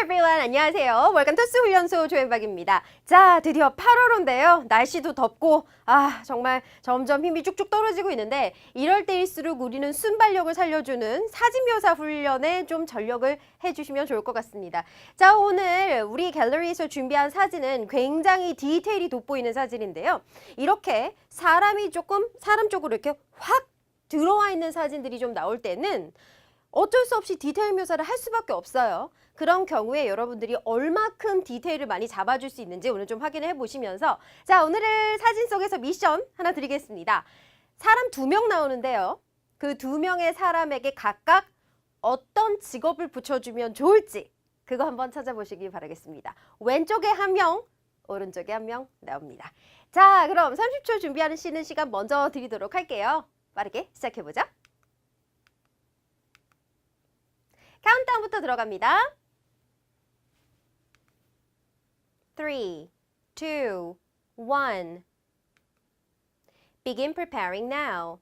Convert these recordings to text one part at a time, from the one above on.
everyone. 안녕하세요. 월간 토스 훈련소 조현박입니다. 자, 드디어 8월인데요. 날씨도 덥고 아, 정말 점점 힘이 쭉쭉 떨어지고 있는데 이럴 때일수록 우리는 순발력을 살려주는 사진 묘사 훈련에 좀 전력을 해 주시면 좋을 것 같습니다. 자, 오늘 우리 갤러리에서 준비한 사진은 굉장히 디테일이 돋보이는 사진인데요. 이렇게 사람이 조금 사람 쪽으로 이렇게 확 들어와 있는 사진들이 좀 나올 때는 어쩔 수 없이 디테일 묘사를 할 수밖에 없어요. 그런 경우에 여러분들이 얼마큼 디테일을 많이 잡아줄 수 있는지 오늘 좀 확인을 해보시면서 자 오늘의 사진 속에서 미션 하나 드리겠습니다. 사람 두 명 나오는데요. 그 두 명의 사람에게 각각 어떤 직업을 붙여주면 좋을지 그거 한번 찾아보시기 바라겠습니다. 왼쪽에 한 명, 오른쪽에 한 명 나옵니다. 자 그럼 30초 준비하는 쉬는 시간 먼저 드리도록 할게요. 빠르게 시작해보죠. 카운트다운부터 들어갑니다. 3, 2, 1. Begin preparing now.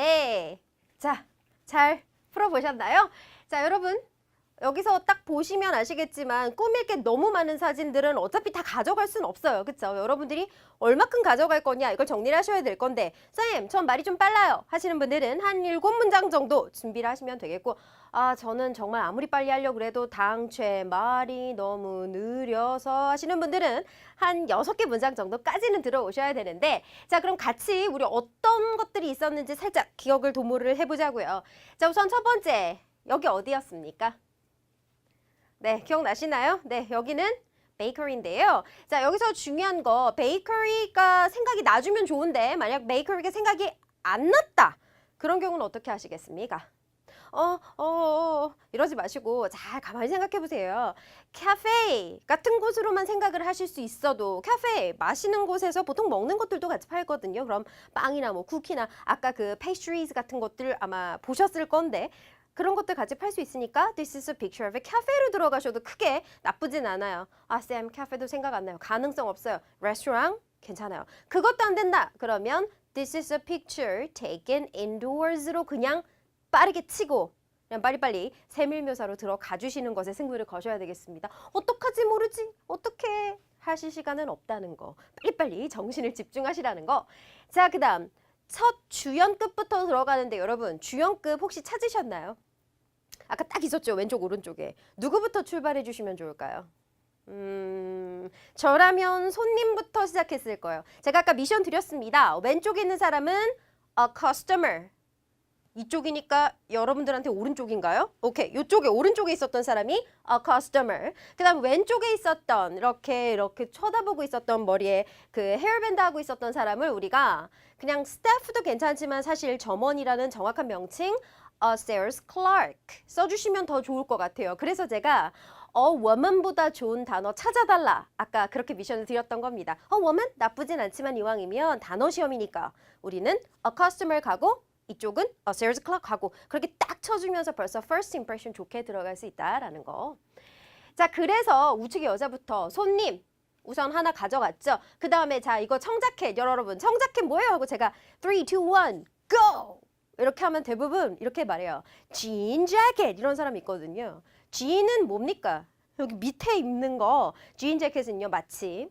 네. 자, 잘 풀어보셨나요? 자, 여러분. 여기서 딱 보시면 아시겠지만 꾸밀 게 너무 많은 사진들은 어차피 다 가져갈 수는 없어요. 그쵸? 여러분들이 얼마큼 가져갈 거냐 이걸 정리를 하셔야 될 건데 쌤, 전 말이 좀 빨라요 하시는 분들은 한 일곱 문장 정도 준비를 하시면 되겠고 아, 저는 정말 아무리 빨리 하려고 그래도 당최 말이 너무 느려서 하시는 분들은 한 여섯 개 문장 정도까지는 들어오셔야 되는데 자, 그럼 같이 우리 어떤 것들이 있었는지 살짝 기억을 도모를 해보자고요. 자, 우선 첫 번째 여기 어디였습니까? 네, 기억나시나요? 네, 여기는 베이커리인데요. 자, 여기서 중요한 거 베이커리가 생각이 나주면 좋은데 만약 베이커리가 생각이 안 났다. 그런 경우는 어떻게 하시겠습니까? 어, 어, 어, 이러지 마시고 잘 가만히 생각해 보세요. 카페 같은 곳으로만 생각을 하실 수 있어도 카페 마시는 곳에서 보통 먹는 것들도 같이 팔거든요. 그럼 빵이나 뭐 쿠키나 아까 그 페이스트리즈 같은 것들 아마 보셨을 건데 그런 것들 같이 팔 수 있으니까 This is a picture of a cafe로 들어가셔도 크게 나쁘진 않아요. 아, 쌤, 카페도 생각 안 나요. 가능성 없어요. 레스토랑 괜찮아요. 그것도 안 된다. 그러면 This is a picture taken indoors로 그냥 빠르게 치고 그냥 빨리빨리 세밀묘사로 들어가 주시는 것에 승부를 거셔야 되겠습니다. 어떡하지 모르지? 어떻게 하실 시간은 없다는 거. 빨리빨리 정신을 집중하시라는 거. 자, 그다음 첫 주연급부터 들어가는데 여러분 주연급 혹시 찾으셨나요? 아까 딱 있었죠 왼쪽 오른쪽에 누구부터 출발해 주시면 좋을까요? 음 저라면 손님부터 시작했을 거예요. 제가 아까 미션 드렸습니다. 왼쪽에 있는 사람은 a customer 이쪽이니까 여러분들한테 오른쪽인가요? 오케이. 이쪽에 오른쪽에 있었던 사람이 a customer. 그다음 왼쪽에 있었던 이렇게 이렇게 쳐다보고 있었던 머리에 그 헤어밴드 하고 있었던 사람을 우리가 그냥 스태프도 괜찮지만 사실 점원이라는 정확한 명칭 a sales clerk 써주시면 더 좋을 것 같아요. 그래서 제가 어 woman보다 좋은 단어 찾아달라. 아까 그렇게 미션을 드렸던 겁니다. 어 woman 나쁘진 않지만 이왕이면 단어 시험이니까 우리는 a customer 가고 이쪽은 a sales clerk 하고 그렇게 딱 쳐주면서 벌써 first impression 좋게 들어갈 수 있다라는 거. 자, 그래서 우측의 여자부터 손님 우선 하나 가져갔죠. 그 다음에 자 이거 청자켓 여러분 청자켓 뭐예요? 하고 제가 3, 2, 1, go! 이렇게 하면 대부분 이렇게 말해요. 진 재킷 이런 사람 있거든요. 진은 뭡니까? 여기 밑에 입는 거. 진 재킷은요 마치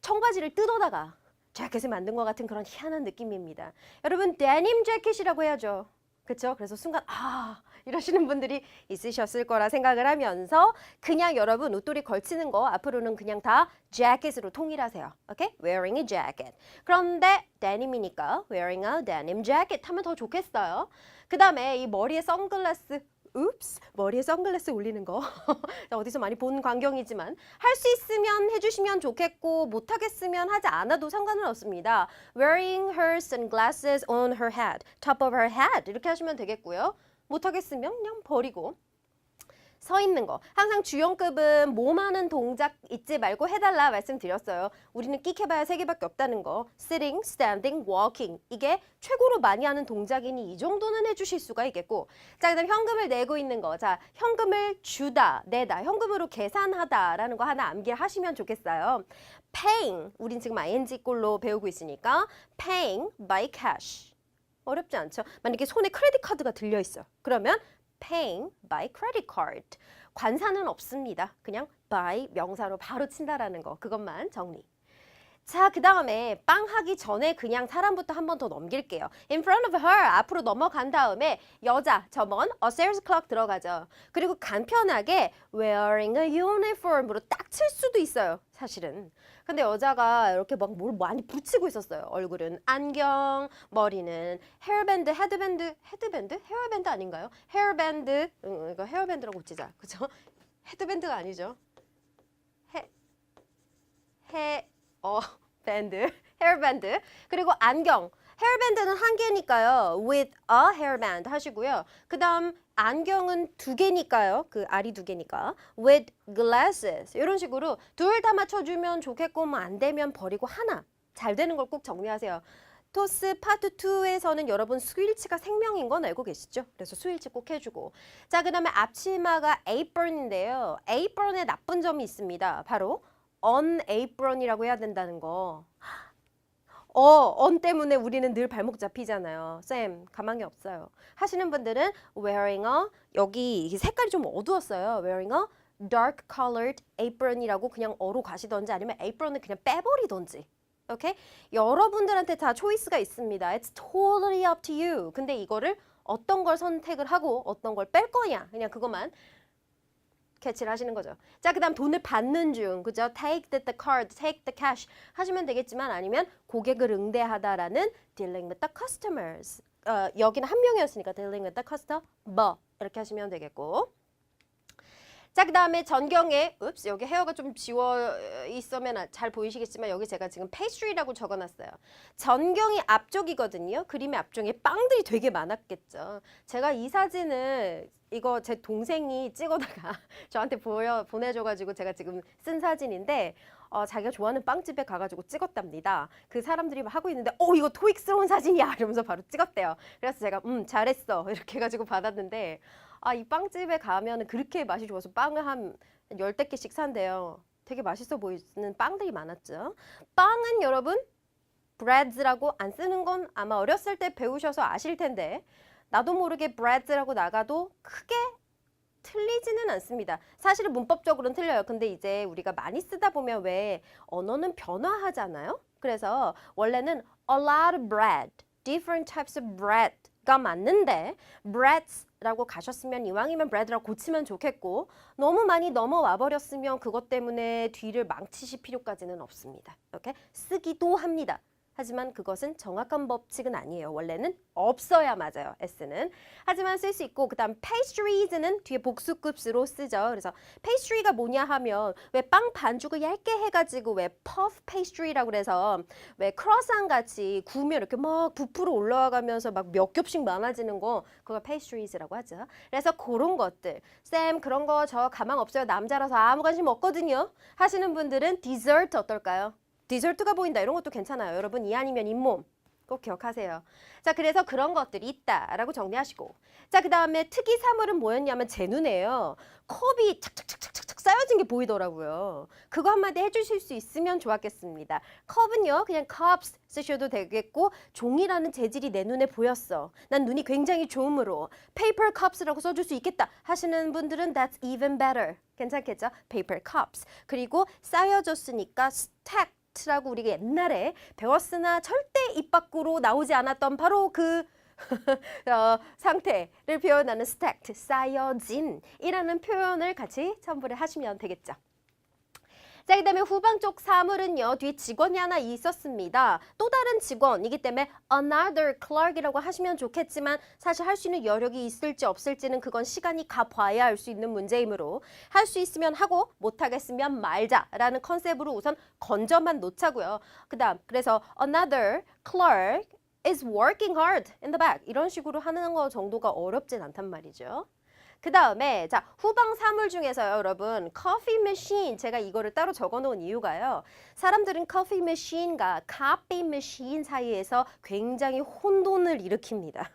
청바지를 뜯어다가 재킷을 만든 것 같은 그런 희한한 느낌입니다. 여러분 데님 재킷이라고 해야죠. 그렇죠? 그래서 순간 아 이러시는 분들이 있으셨을 거라 생각을 하면서 그냥 여러분 옷돌이 걸치는 거 앞으로는 그냥 다 재킷으로 통일하세요. 오케이? Wearing a jacket. 그런데 데님이니까 wearing a denim jacket 하면 더 좋겠어요. 그 다음에 이 머리에 선글라스 읍스 머리에 선글라스 올리는 거 어디서 많이 본 광경이지만 할 수 있으면 해주시면 좋겠고 못하겠으면 하지 않아도 상관은 없습니다. Wearing her sunglasses on her head, top of her head 이렇게 하시면 되겠고요. 못하겠으면 그냥 버리고 서 있는 거. 항상 주연급은 몸 하는 동작 잊지 말고 해달라 말씀드렸어요. 우리는 끽해봐야 세 개밖에 없다는 거. sitting, standing, walking. 이게 최고로 많이 하는 동작이니 이 정도는 해주실 수가 있겠고. 자, 그 다음 현금을 내고 있는 거. 자, 현금을 주다, 내다, 현금으로 계산하다라는 거 하나 암기하시면 좋겠어요. paying. 우린 지금 ing 꼴로 배우고 있으니까 paying by cash. 어렵지 않죠? 만약에 손에 크레딧 카드가 들려 있어요. 그러면 paying by credit card. 관사는 없습니다. 그냥 by 명사로 바로 친다라는 거. 그것만 정리. 자, 그 다음에 빵 하기 전에 그냥 사람부터 한 번 더 넘길게요. In front of her 앞으로 넘어간 다음에 여자 저먼 a sales clerk 들어가죠. 그리고 간편하게 wearing a uniform으로 딱 칠 수도 있어요. 사실은. 근데 여자가 이렇게 막 뭘 많이 붙이고 있었어요. 얼굴은 안경, 머리는 헤어밴드, 헤드밴드, 헤드밴드? 헤어밴드 아닌가요? 헤어밴드, 응, 이거 헤어밴드라고 붙이자. 그죠? 헤드밴드가 아니죠. 헤, 헤, 어, 밴드, 헤어밴드. 그리고 안경. 헤어밴드는 한 개니까요. with a hairband 하시고요. 그 다음 안경은 두 개니까요. 그 알이 두 개니까. with glasses. 이런 식으로 둘 다 맞춰주면 좋겠고 뭐 안 되면 버리고 하나. 잘 되는 걸 꼭 정리하세요. 토스 파트 2에서는 여러분 스위치가 생명인 건 알고 계시죠? 그래서 스위치 꼭 해주고. 자, 그 다음에 앞치마가 apron인데요. apron에 나쁜 점이 있습니다. 바로 unapron이라고 해야 된다는 거. 어, 언 때문에 우리는 늘 발목 잡히잖아요. 쌤, 가망이 없어요. 하시는 분들은 wearing a 여기 색깔이 좀 어두웠어요. wearing a dark colored apron이라고 그냥 어로 가시던지 아니면 apron을 그냥 빼버리던지. 오케이? 여러분들한테 다 초이스가 있습니다. It's totally up to you. 근데 이거를 어떤 걸 선택을 하고 어떤 걸 뺄 거냐. 그냥 그것만 캐치를 하시는 거죠. 자, 그 다음 돈을 받는 중, 그죠? Take the, the card, take the cash 하시면 되겠지만 아니면 고객을 응대하다라는 dealing with the customers. 어, 여기는 한 명이었으니까 dealing with the customer 이렇게 하시면 되겠고. 자, 그 다음에 전경에, 읍스, 여기 헤어가 좀 지워 있으면 잘 보이시겠지만 여기 제가 지금 pastry라고 적어 놨어요. 전경이 앞쪽이거든요. 그림의 앞쪽에 빵들이 되게 많았겠죠. 제가 이 사진을 이거 제 동생이 찍어다가 저한테 보여, 보내줘가지고 제가 지금 쓴 사진인데 어, 자기가 좋아하는 빵집에 가가지고 찍었답니다. 그 사람들이 막 하고 있는데 어 이거 토익스러운 사진이야 이러면서 바로 찍었대요. 그래서 제가 음 잘했어 이렇게 해가지고 받았는데 아 이 빵집에 가면은 그렇게 맛이 좋아서 빵을 한 열댓 개씩 산대요. 되게 맛있어 보이는 빵들이 많았죠. 빵은 여러분 breads라고 안 쓰는 건 아마 어렸을 때 배우셔서 아실 텐데 나도 모르게 breads라고 나가도 크게 틀리지는 않습니다. 사실은 문법적으로는 틀려요. 근데 이제 우리가 많이 쓰다 보면 왜 언어는 변화하잖아요. 그래서 원래는 a lot of bread, different types of bread가 맞는데 breads 라고 가셨으면 이왕이면 bread라고 고치면 좋겠고 너무 많이 넘어와 버렸으면 그것 때문에 뒤를 망치실 필요까지는 없습니다. 이렇게 쓰기도 합니다. 하지만 그것은 정확한 법칙은 아니에요. 원래는 없어야 맞아요. s는. 하지만 쓸 수 있고 그다음 pastries는 뒤에 복수급수로 쓰죠. 그래서 pastry가 뭐냐 하면 왜 빵 반죽을 얇게 해가지고 왜 puff pastry라고 그래서 왜 크로상 같이 구우면 이렇게 막 부풀어 올라가면서 막 몇 겹씩 많아지는 거 그걸 pastries라고 하죠. 그래서 그런 것들 쌤 그런 거 저 가망 없어요. 남자라서 아무 관심 없거든요. 하시는 분들은 dessert 어떨까요? 디저트가 보인다 이런 것도 괜찮아요. 여러분 이 아니면 잇몸 꼭 기억하세요. 자 그래서 그런 것들이 있다라고 정리하시고 자그 다음에 특이 사물은 뭐였냐면 제 눈에요. 컵이 착착착착착 쌓여진 게 보이더라고요. 그거 한마디 해주실 수 있으면 좋았겠습니다. 컵은요 그냥 cups 쓰셔도 되겠고 종이라는 재질이 내 눈에 보였어. 난 눈이 굉장히 좋으므로 paper cups라고 써줄 수 있겠다 하시는 분들은 that's even better. 괜찮겠죠? paper cups. 그리고 쌓여졌으니까 stack 라고 우리가 옛날에 배웠으나 절대 입 밖으로 나오지 않았던 바로 그 어, 상태를 표현하는 stacked, 쌓여진이라는 표현을 같이 첨부를 하시면 되겠죠. 자, 그 다음에 후방 쪽 사물은요, 뒤에 직원이 하나 있었습니다. 또 다른 직원이기 때문에 another clerk이라고 하시면 좋겠지만 사실 할 수 있는 여력이 있을지 없을지는 그건 시간이 가봐야 알 수 있는 문제이므로 할 수 있으면 하고 못하겠으면 말자라는 컨셉으로 우선 건져만 놓자고요. 그 다음, 그래서 another clerk is working hard in the back 이런 식으로 하는 거 정도가 어렵진 않단 말이죠. 그 다음에 자 후방 사물 중에서요 여러분. 커피 머신 제가 이거를 따로 적어놓은 이유가요. 사람들은 커피 머신과 카페 머신 사이에서 굉장히 혼돈을 일으킵니다.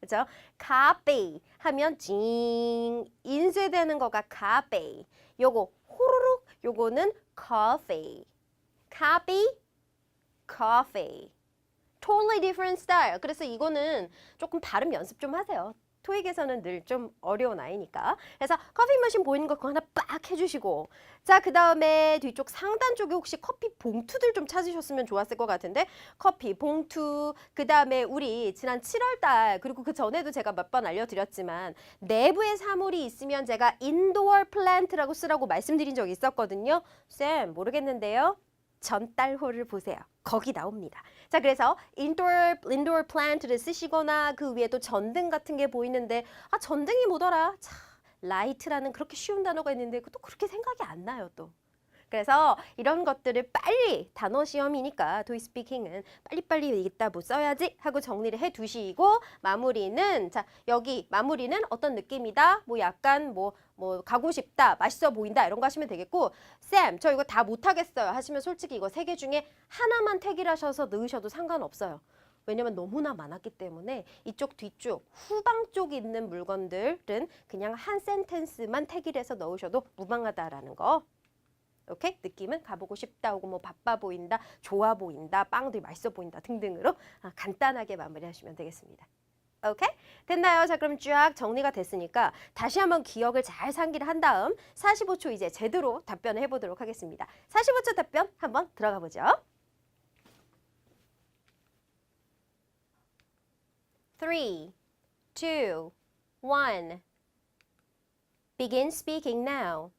그죠? 카페 하면 징 인쇄되는 거가 카페 요거 호로록 요거는 커피 카페 커피 totally different style. 그래서 이거는 조금 발음 연습 좀 하세요. 토익에서는 늘 좀 어려운 아이니까. 그래서 커피 머신 보이는 거 그거 하나 빡 해주시고. 자, 그 다음에 뒤쪽 상단 쪽에 혹시 커피 봉투들 좀 찾으셨으면 좋았을 것 같은데. 커피 봉투, 그 다음에 우리 지난 7월 달, 그리고 그 전에도 제가 몇 번 알려드렸지만, 내부에 사물이 있으면 제가 인도어 플랜트라고 쓰라고 말씀드린 적이 있었거든요. 쌤, 모르겠는데요. 전달호를 보세요. 거기 나옵니다. 자, 그래서 indoor indoor plant를 쓰시거나 그 위에 또 전등 같은 게 보이는데 아, 전등이 뭐더라? 차, light라는 그렇게 쉬운 단어가 있는데 그것도 그렇게 생각이 안 나요, 또. 그래서 이런 것들을 빨리 단어 시험이니까 도이 스피킹은 빨리빨리 이따 뭐 써야지 하고 정리를 해 두시고 마무리는 자 여기 마무리는 어떤 느낌이다? 뭐 약간 뭐뭐 가고 싶다 맛있어 보인다 이런 거 하시면 되겠고 쌤 저 이거 다 못하겠어요. 하시면 솔직히 이거 세 개 중에 하나만 택일하셔서 넣으셔도 상관없어요. 왜냐면 너무나 많았기 때문에 이쪽 뒤쪽 후방 쪽에 있는 물건들은 그냥 한 센텐스만 택일해서 넣으셔도 무방하다라는 거 오케이? 느낌은 가보고 싶다 하고 뭐 바빠 보인다, 좋아 보인다, 빵도 맛있어 보인다 등등으로 아, 간단하게 마무리하시면 되겠습니다. 오케이? 됐나요? 자 그럼 쫙 정리가 됐으니까 다시 한번 기억을 잘 상기를 한 다음 45초 이제 제대로 답변을 해보도록 하겠습니다. 45초 답변 한번 들어가 보죠. 3, 2, 1 Begin speaking now.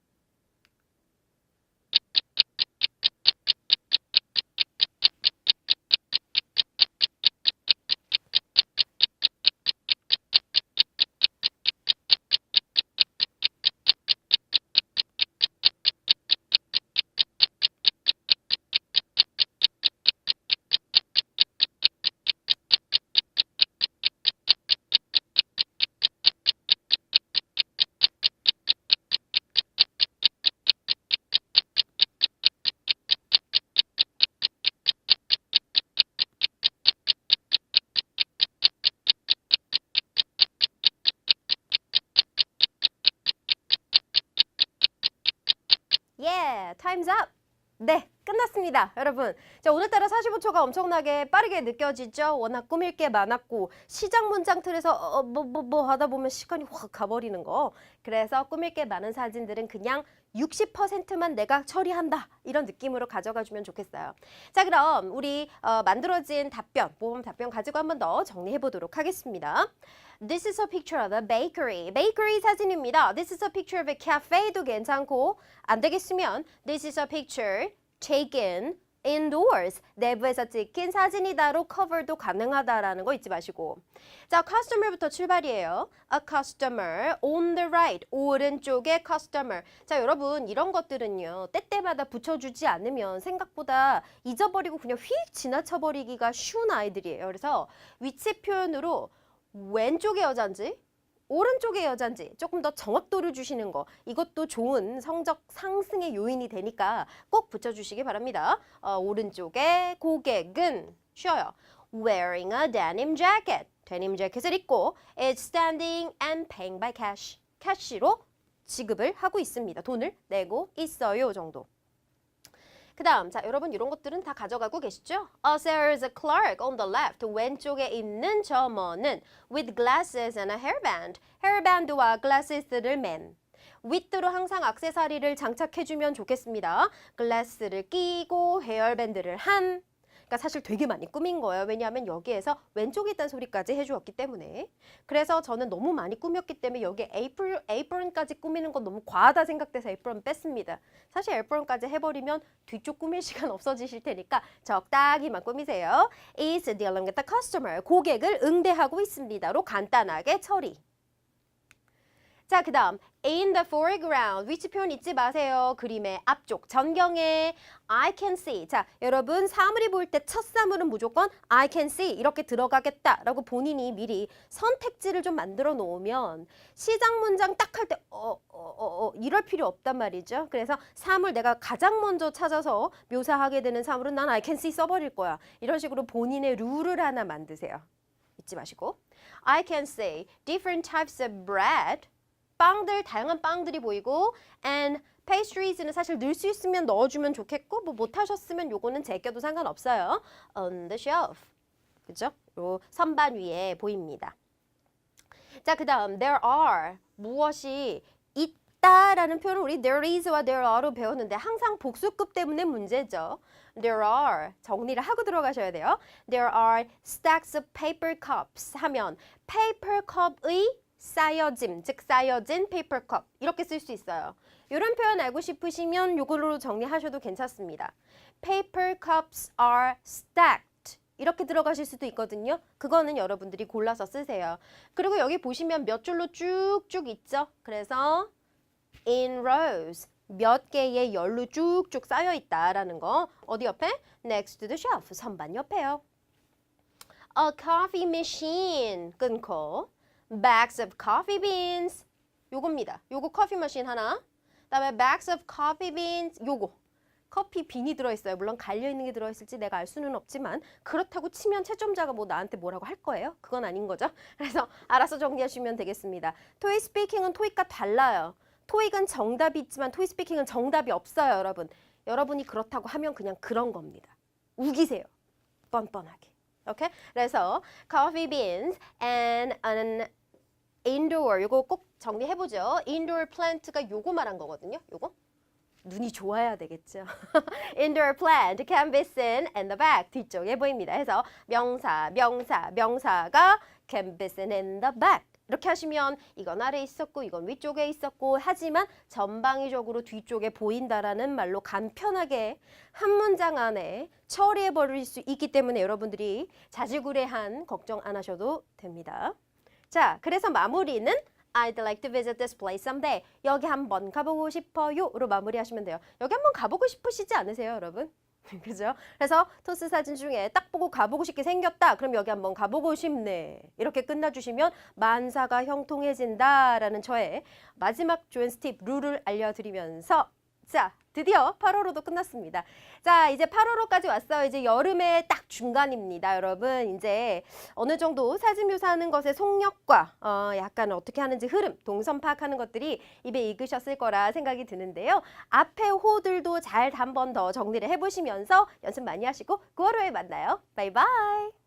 Up. 네, 끝났습니다, 여러분. 자, 오늘따라 45초가 엄청나게 빠르게 느껴지죠? 워낙 꾸밀 게 많았고 시작 문장 틀에서 어, 뭐, 뭐, 뭐 하다 보면 시간이 확 가버리는 거. 그래서 꾸밀 게 많은 사진들은 그냥 60%만 내가 처리한다. 이런 느낌으로 가져가 주면 좋겠어요. 자, 그럼 우리 어, 만들어진 답변, 모범 답변 가지고 한 번 더 정리해 보도록 하겠습니다. This is a picture of a bakery. 베이커리 사진입니다. This is a picture of a cafe도 괜찮고 안 되겠으면 This is a picture taken indoors. 내부에서 찍힌 사진이다로 커버도 가능하다라는 거 잊지 마시고. 자, customer부터 출발이에요. A customer on the right. 오른쪽에 customer. 자, 여러분 이런 것들은요. 때때마다 붙여주지 않으면 생각보다 잊어버리고 그냥 휙 지나쳐버리기가 쉬운 아이들이에요. 그래서 위치 표현으로 왼쪽의 여잔지 오른쪽의 여잔지 조금 더 정확도를 주시는 거 이것도 좋은 성적 상승의 요인이 되니까 꼭 붙여주시기 바랍니다. 어, 오른쪽에 고객은 쉬어요. Wearing a denim jacket. 데님 재킷을 입고 is standing and paying by cash. 캐시로 지급을 하고 있습니다. 돈을 내고 있어요 정도. 그 다음 자 여러분 이런 것들은 다 가져가고 계시죠? There's a clerk on the left 왼쪽에 있는 점원은 with glasses and a hairband hairband와 glasses를 맨 윗으로 항상 액세서리를 장착해주면 좋겠습니다. 글라스를 끼고 헤어밴드를 한 그러니까 사실 되게 많이 꾸민 거예요. 왜냐하면 여기에서 왼쪽에 있다는 소리까지 해주었기 때문에. 그래서 저는 너무 많이 꾸몄기 때문에 여기 에이프론, 에이프론까지 꾸미는 건 너무 과하다 생각돼서 에이프론 뺐습니다. 사실 에이프론까지 해버리면 뒤쪽 꾸밀 시간 없어지실 테니까 적당히만 꾸미세요. is dealing with the customer. 고객을 응대하고 있습니다로 간단하게 처리. 자, 그 다음 in the foreground 위치 표현 잊지 마세요. 그림의 앞쪽 전경에 I can see. 자, 여러분 사물이 보일 때 첫 사물은 무조건 I can see 이렇게 들어가겠다라고 본인이 미리 선택지를 좀 만들어 놓으면 시작 문장 딱 할 때 어, 어, 어, 어, 이럴 필요 없단 말이죠. 그래서 사물 내가 가장 먼저 찾아서 묘사하게 되는 사물은 난 I can see 써버릴 거야. 이런 식으로 본인의 룰을 하나 만드세요. 잊지 마시고 I can say different types of bread 빵들 다양한 빵들이 보이고 and pastries는 사실 넣을 수 있으면 넣어주면 좋겠고 뭐 못하셨으면 요거는 제껴도 상관없어요. On the shelf 그죠? 요 선반 위에 보입니다. 자, 그 다음 there are 무엇이 있다라는 표현을 우리 there is와 there are로 배웠는데 항상 복수급 때문에 문제죠. There are 정리를 하고 들어가셔야 돼요. There are stacks of paper cups 하면 paper cup의 쌓여짐, 즉 쌓여진 cup 이렇게 쓸 수 있어요. 이런 표현 알고 싶으시면 이걸로 정리하셔도 괜찮습니다. Paper cups are stacked 이렇게 들어가실 수도 있거든요. 그거는 여러분들이 골라서 쓰세요. 그리고 여기 보시면 몇 줄로 쭉쭉 있죠. 그래서 in rows 몇 개의 열로 쭉쭉 쌓여 있다라는 거 어디 옆에? next to the shelf 선반 옆에요. A coffee machine 끊고 bags of coffee beans 요겁니다. 요거 커피 머신 하나. 그다음에 bags of coffee beans 요거 커피 빈이 들어있어요. 물론 갈려 있는 게 들어있을지 내가 알 수는 없지만 그렇다고 치면 채점자가 뭐 나한테 뭐라고 할 거예요? 그건 아닌 거죠. 그래서 알아서 정리하시면 되겠습니다. 토익 스피킹은 토익과 달라요. 토익은 정답이 있지만 토익 스피킹은 정답이 없어요, 여러분. 여러분이 그렇다고 하면 그냥 그런 겁니다. 우기세요. 뻔뻔하게. 오케이? 그래서 coffee beans and an indoor 요거 꼭 정리해 보죠. indoor plant가 요거 말한 거거든요. 요거. 눈이 좋아야 되겠죠. indoor plant can be seen in the back 뒤쪽에 보입니다. 해서 명사, 명사, 명사가 can be seen in the back 이렇게 하시면 이건 아래 있었고 이건 위쪽에 있었고 하지만 전방위적으로 뒤쪽에 보인다라는 말로 간편하게 한 문장 안에 처리해 버릴 수 있기 때문에 여러분들이 자질구레한 걱정 안 하셔도 됩니다. 자, 그래서 마무리는 I'd like to visit this place someday. 여기 한번 가보고 싶어요로 마무리하시면 돼요. 여기 한번 가보고 싶으시지 않으세요, 여러분? 그죠? 그래서 토스 사진 중에 딱 보고 가보고 싶게 생겼다. 그럼 여기 한번 가보고 싶네. 이렇게 끝나주시면 만사가 형통해진다라는 저의 마지막 조연스 팁 룰을 알려드리면서 자, 드디어 8월호도 끝났습니다. 자, 이제 8월호까지 왔어요. 이제 여름의 딱 중간입니다, 여러분. 이제 어느 정도 사진 묘사하는 것의 속력과 어, 약간 어떻게 하는지 흐름, 동선 파악하는 것들이 입에 익으셨을 거라 생각이 드는데요. 앞에 호들도 잘 한 번 더 정리를 해보시면서 연습 많이 하시고 9월호에 만나요. 바이바이.